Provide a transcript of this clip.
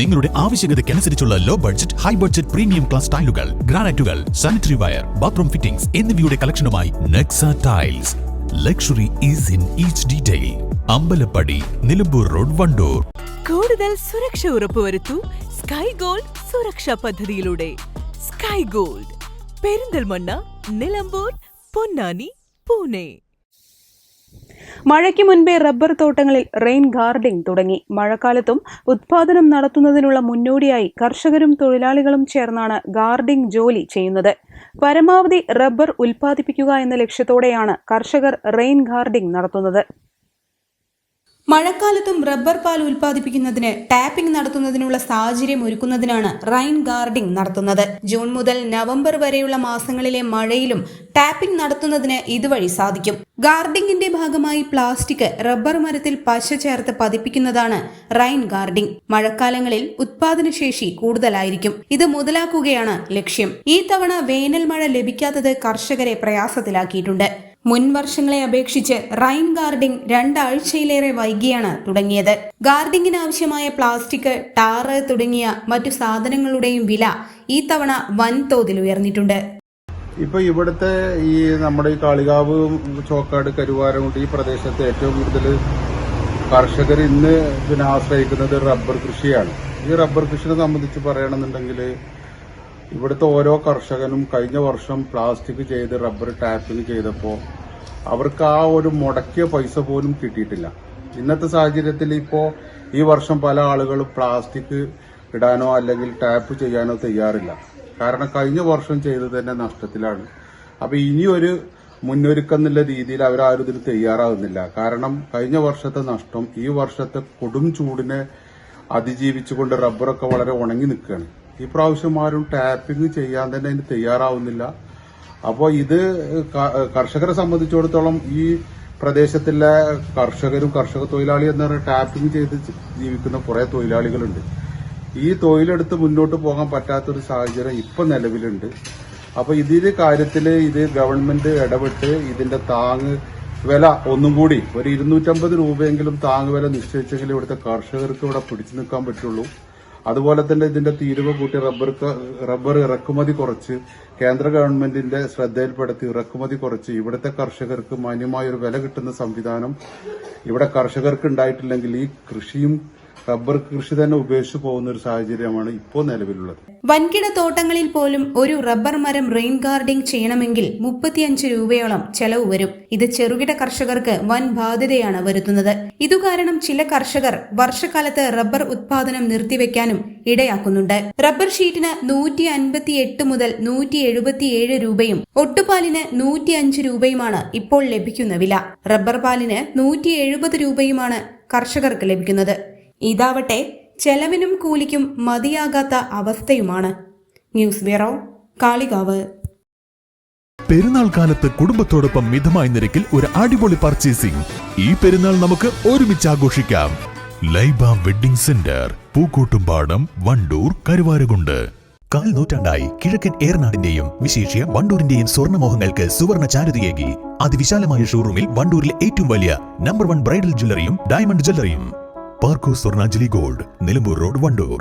നിങ്ങളുടെ ആവശ്യകതയ്ക്കനുസരിച്ചുള്ള low budget high budget premium class ടൈലുകൾ ഗ്രാനൈറ്റുകൾ സാനിറ്ററി വയർ ബാത്റൂം ഫിറ്റിംഗ്സ് എന്നിവയുടെ കളക്ഷനുമായി Nexa tiles luxury is in each detail Ambalappadi Nilambur road Wandoor. കൂടുതൽ സുരക്ഷ ഉറപ്പുവരുത്തു സ്കൈ ഗോൾഡ് സുരക്ഷാ പദ്ധതിയിലൂടെ. Sky Gold Perinthalmanna Nilambur Ponnani Pune. മഴയ്ക്ക് മുൻപേ റബ്ബർ തോട്ടങ്ങളിൽ റെയിൻ ഗാർഡിംഗ് തുടങ്ങി. മഴക്കാലത്തും ഉത്പാദനം നടത്തുന്നതിനുള്ള മുന്നോടിയായി കർഷകരും തൊഴിലാളികളും ചേർന്നാണ് ഗാർഡിംഗ് ജോലി ചെയ്യുന്നത്. പരമാവധി റബ്ബർ ഉൽപ്പാദിപ്പിക്കുക എന്ന ലക്ഷ്യത്തോടെയാണ് കർഷകർ റെയിൻ ഗാർഡിംഗ് നടത്തുന്നത്. മഴക്കാലത്തും റബ്ബർ പാൽ ഉൽപ്പാദിപ്പിക്കുന്നതിന് ടാപ്പിംഗ് നടത്തുന്നതിനുള്ള സാഹചര്യം ഒരുക്കുന്നതിനാണ് റൈൻ ഗാർഡിംഗ് നടത്തുന്നത്. ജൂൺ മുതൽ നവംബർ വരെയുള്ള മാസങ്ങളിലെ മഴയിലും ടാപ്പിംഗ് നടത്തുന്നതിന് ഇതുവഴി സാധിക്കും. ഗാർഡിംഗിന്റെ ഭാഗമായി പ്ലാസ്റ്റിക് റബ്ബർ മരത്തിൽ പശ ചേർത്ത് പതിപ്പിക്കുന്നതാണ് റൈൻ ഗാർഡിംഗ്. മഴക്കാലങ്ങളിൽ ഉത്പാദനശേഷി കൂടുതലായിരിക്കും. ഇത് മുതലാക്കുകയാണ് ലക്ഷ്യം. ഈ തവണ വേനൽ മഴ ലഭിക്കാത്തത് കർഷകരെ പ്രയാസത്തിലാക്കിയിട്ടുണ്ട്. മുൻ വർഷങ്ങളെ അപേക്ഷിച്ച് റൈൻ ഗാർഡിംഗ് രണ്ടാഴ്ചയിലേറെ വൈകിയാണ് തുടങ്ങിയത്. ഗാർഡിംഗിന് ആവശ്യമായ പ്ലാസ്റ്റിക് ടാറ് തുടങ്ങിയ മറ്റു സാധനങ്ങളുടെയും വില ഈ തവണ വൻതോതിൽ ഉയർന്നിട്ടുണ്ട്. ഇപ്പൊ ഇവിടുത്തെ ഈ നമ്മുടെ ഈ കാളികാവ് ചോക്കാട് കരുവാരമുണ്ട് ഈ പ്രദേശത്ത് ഏറ്റവും കൂടുതൽ കർഷകർ ഇന്ന് പിന്നെ ആശ്രയിക്കുന്നത് റബ്ബർ കൃഷിയാണ്. ഈ റബ്ബർ കൃഷിയെ സംബന്ധിച്ച് പറയണമെന്നുണ്ടെങ്കിൽ ഇവിടുത്തെ ഓരോ കർഷകനും കഴിഞ്ഞ വർഷം പ്ലാസ്റ്റിക് ചെയ്ത് റബ്ബർ ടാപ്പിംഗ് ചെയ്തപ്പോൾ അവർക്ക് ആ ഒരു മുടക്കിയ പൈസ പോലും കിട്ടിയിട്ടില്ല. ഇന്നത്തെ സാഹചര്യത്തിൽ ഇപ്പോൾ ഈ വർഷം പല ആളുകളും പ്ലാസ്റ്റിക് ഇടാനോ അല്ലെങ്കിൽ ടാപ്പ് ചെയ്യാനോ തയ്യാറില്ല. കാരണം കഴിഞ്ഞ വർഷം ചെയ്തത് തന്നെ നഷ്ടത്തിലാണ്. അപ്പൊ ഇനിയൊരു മുന്നൊരുക്കം എന്നുള്ള രീതിയിൽ അവരാരും ഇതിന് തയ്യാറാകുന്നില്ല കാരണം കഴിഞ്ഞ വർഷത്തെ നഷ്ടം ഈ വർഷത്തെ കൊടും ചൂടിനെ അതിജീവിച്ചുകൊണ്ട് റബ്ബറൊക്കെ വളരെ ഉണങ്ങി നിൽക്കുകയാണ്. ഈ പ്രാവശ്യം ആരും ടാപ്പിംഗ് ചെയ്യാൻ തന്നെ അതിന് തയ്യാറാവുന്നില്ല. അപ്പോൾ ഇത് കർഷകരെ സംബന്ധിച്ചിടത്തോളം ഈ പ്രദേശത്തിലെ കർഷകരും കർഷക തൊഴിലാളി എന്ന് പറഞ്ഞ ടാപ്പിംഗ് ചെയ്ത് ജീവിക്കുന്ന കുറേ തൊഴിലാളികളുണ്ട്. ഈ തൊഴിലെടുത്ത് മുന്നോട്ട് പോകാൻ പറ്റാത്തൊരു സാഹചര്യം ഇപ്പൊ നിലവിലുണ്ട്. അപ്പോൾ ഇതിന്റെ കാര്യത്തിൽ ഇത് ഗവൺമെന്റ് ഇടപെട്ട് ഇതിന്റെ താങ് വില ഒന്നും കൂടി ഒരു ഇരുന്നൂറ്റമ്പത് രൂപയെങ്കിലും താങ്ങ് വില നിശ്ചയിച്ചെങ്കിലും ഇവിടുത്തെ കർഷകർക്ക് ഇവിടെ പിടിച്ചു നിൽക്കാൻ പറ്റുള്ളൂ. അതുപോലെ തന്നെ ഇതിന്റെ തീരുവ കൂട്ടി റബ്ബർ റബ്ബർ ഇറക്കുമതി കുറച്ച് കേന്ദ്ര ഗവൺമെന്റിന്റെ ശ്രദ്ധയിൽപ്പെടുത്തി ഇറക്കുമതി കുറച്ച് ഇവിടുത്തെ കർഷകർക്ക് മാന്യമായ ഒരു വില കിട്ടുന്ന സംവിധാനം ഇവിടെ കർഷകർക്ക് ഉണ്ടായിട്ടില്ലെങ്കിൽ ഈ കൃഷിയും റബ്ബർ കൃഷി തന്നെ ഉപേക്ഷിച്ചു പോകുന്ന ഒരു സാഹചര്യമാണ് ഇപ്പോൾ നിലവിലുള്ളത്. വൻകിട തോട്ടങ്ങളിൽ പോലും ഒരു റബ്ബർ മരം റെയിൻ ഗാർഡിംഗ് ചെയ്യണമെങ്കിൽ മുപ്പത്തിയഞ്ച് രൂപയോളം ചെലവ് വരും. ഇത് ചെറുകിട കർഷകർക്ക് വൻ ബാധ്യതയാണ് വരുത്തുന്നത്. ഇതുകാരണം ചില കർഷകർ വർഷക്കാലത്ത് റബ്ബർ ഉത്പാദനം നിർത്തിവെക്കാനും ഇടയാക്കുന്നുണ്ട്. റബ്ബർ ഷീറ്റിന് നൂറ്റി അൻപത്തി എട്ട് മുതൽ നൂറ്റി എഴുപത്തിയേഴ് രൂപയും ഒട്ടുപാലിന് നൂറ്റി അഞ്ച് രൂപയുമാണ് ഇപ്പോൾ ലഭിക്കുന്ന വില. റബ്ബർ പാലിന് നൂറ്റി എഴുപത് രൂപയുമാണ് കർഷകർക്ക് ലഭിക്കുന്നത്. ഇതാവട്ടെ ചെലവിനും കൂലിക്കും മതിയാകാത്ത അവസ്ഥയുമാണ്. News bureau Kalikavu. പെരുന്നാൾ കാലത്ത് കുടുംബത്തോടൊപ്പം മിതമായ നിരക്കിൽ ഒരു അടിപൊളി പർച്ചേസിംഗ് ഈ പെരുന്നാൾ നമുക്ക് ഒരുമിച്ച് ആഘോഷിക്കാം. Laiba wedding centre Pookkottumpadam Wandoor Karuvarakundu. കാൽ നൂറ്റാണ്ടായി കിഴക്കൻ ഏറനാടിന്റെയും വിശേഷ്യ വണ്ടൂരിന്റെയും സ്വർണമോഹങ്ങൾക്ക് സുവർണ ചാരുതയേകി. അതിവിശാലമായ ഷോറൂമിൽ വണ്ടൂരിലെ ഏറ്റവും വലിയ നമ്പർ വൺ ബ്രൈഡൽ ജ്വല്ലറിയും ഡയമണ്ട് ജ്വല്ലറിയും പാർക്കോ സ്വർണാഞ്ജലി ഗോൾഡ് നിലമ്പൂർ റോഡ് വണ്ടൂർ.